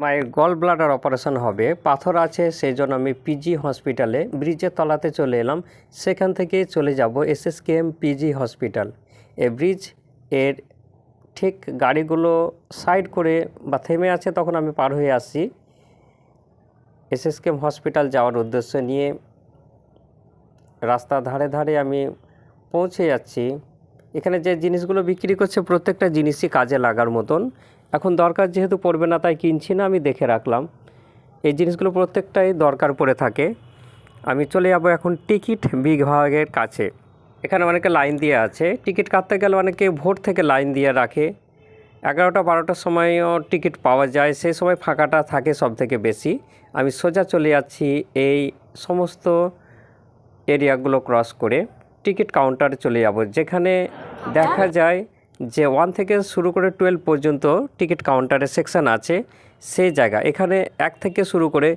মায়ের gall bladder operation হবে। পাথর আছে সেই জন্য আমি পিজি হসপিটালে ব্রিজের তলাতে চলে এলাম। সেখান থেকে চলে যাব এসএসকেএম পিজি হসপিটাল এ ব্রিজের ঠিক গাড়িগুলো সাইড করে বা থেমে আছে তখন আমি পার হয়ে আসছি। এসএসকেএম হসপিটাল যাওয়ার উদ্দেশ্য নিয়ে রাস্তা ধারে ধারে আমি পৌঁছে যাচ্ছি। এখানে যে জিনিসগুলো বিক্রি করছে, প্রত্যেকটা জিনিসই কাজে লাগার মতন। এখন দরকার যেহেতু পড়বে না তাই কিনছি না আমি দেখে রাখলাম। এই জিনিসগুলো প্রত্যেকটাই দরকার পড়ে থাকে। আমি চলে যাব এখন টিকিট বিভাগের কাছে। এখানে অনেকে লাইন দিয়ে আছে। টিকিট কাটতে গেলে অনেকে ভোর থেকে লাইন দিয়ে রাখে। এগারোটা বারোটার সময়ও টিকিট পাওয়া যায়। সেই সময় ফাঁকাটা থাকে সব থেকে বেশি। আমি সোজা চলে যাচ্ছি এই সমস্ত এরিয়াগুলো ক্রস করে। টিকিট কাউন্টারে চলে যাব। যেখানে দেখা যায় যে ওয়ান থেকে শুরু করে টুয়েলভ পর্যন্ত টিকিট কাউন্টারের সেকশন আছে, সেই জায়গা। এখানে এক থেকে শুরু করে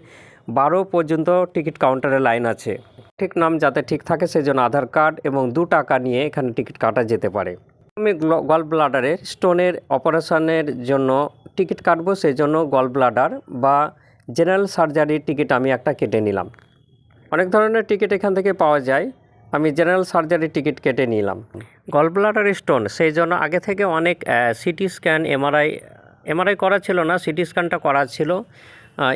বারো পর্যন্ত টিকিট কাউন্টারে লাইন আছে। ঠিক নাম যাতে ঠিক থাকে সেই জন্য আধার কার্ড এবং দু টাকা নিয়ে এখানে টিকিট কাটা যেতে পারে। আমি গল ব্লাডারের স্টোনের অপারেশনের জন্য টিকিট কাটবো সেই জন্য গল ব্লাডার বা জেনারেল সার্জারির টিকিট আমি একটা কেটে নিলাম। অনেক ধরনের টিকিট এখান থেকে পাওয়া যায়। আমি জেনারেল সার্জারির টিকিট কেটে নিলাম। গলব্লাডার স্টোন, সেই জন্য আগে থেকে অনেক সিটি স্ক্যান, এমআরআই এমআরআই করা ছিল না, সিটি স্ক্যানটা করা ছিল।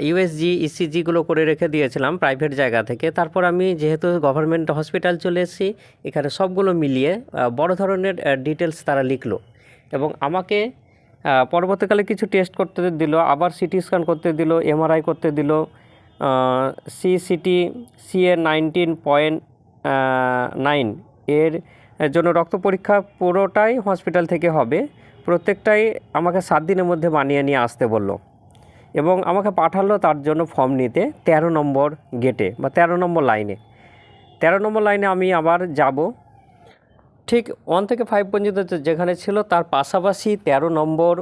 ইউএসজি ইসিজিগুলো করে রেখে দিয়েছিলাম প্রাইভেট জায়গা থেকে। তারপর আমি যেহেতু গভর্নমেন্ট হসপিটাল চলে এসেছি, এখানে সবগুলো মিলিয়ে বড় ধরনের ডিটেলস তারা লিখলো এবং আমাকে পরবর্তীকালে কিছু টেস্ট করতে দিল, আবার সিটি স্ক্যান করতে দিল, এমআরআই করতে দিল CCT CA nineteen point nine এর জন্য রক্ত পরীক্ষা পুরোটাই হসপিটাল থেকে হবে। প্রত্যেকটাই আমাকে সাত দিনের মধ্যে বানিয়ে নিয়ে আসতে বলল। এবং আমাকে পাঠালো তার জন্য ফর্ম নিতে তেরো নম্বর গেটে বা তেরো নম্বর লাইনে তেরো নম্বর লাইনে আমি আবার যাব। ঠিক ওয়ান থেকে ফাইভ পর্যন্ত যেখানে ছিল তার পাশাপাশি তেরো নম্বর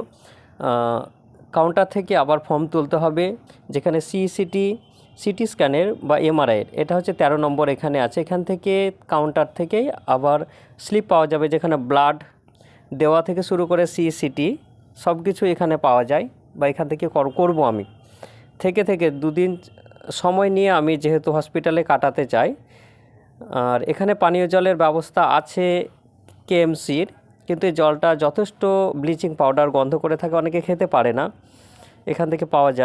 কাউন্টার থেকে আবার ফর্ম তুলতে হবে। যেখানে সিসিটি সিটি স্ক্যানের বা এমআরআইয়ের এটা হচ্ছে তেরো নম্বর এখানে আছে। এখান থেকে কাউন্টার থেকেই আবার স্লিপ পাওয়া যাবে, যেখানে ব্লাড দেওয়া থেকে শুরু করে সি সিটি সব কিছু এখানে পাওয়া যায় বা এখান থেকে কর- করব আমি। থেকে থেকে দুদিন সময় নিয়ে আমি যেহেতু হসপিটালে কাটাতে চাই, আর এখানে পানীয় জলের ব্যবস্থা আছে কেএমসির কিন্তু এই জলটা যথেষ্ট ব্লিচিং পাউডার গন্ধ করে থাকে, অনেকে খেতে পারে না। এখান থেকে পাওয়া যায়।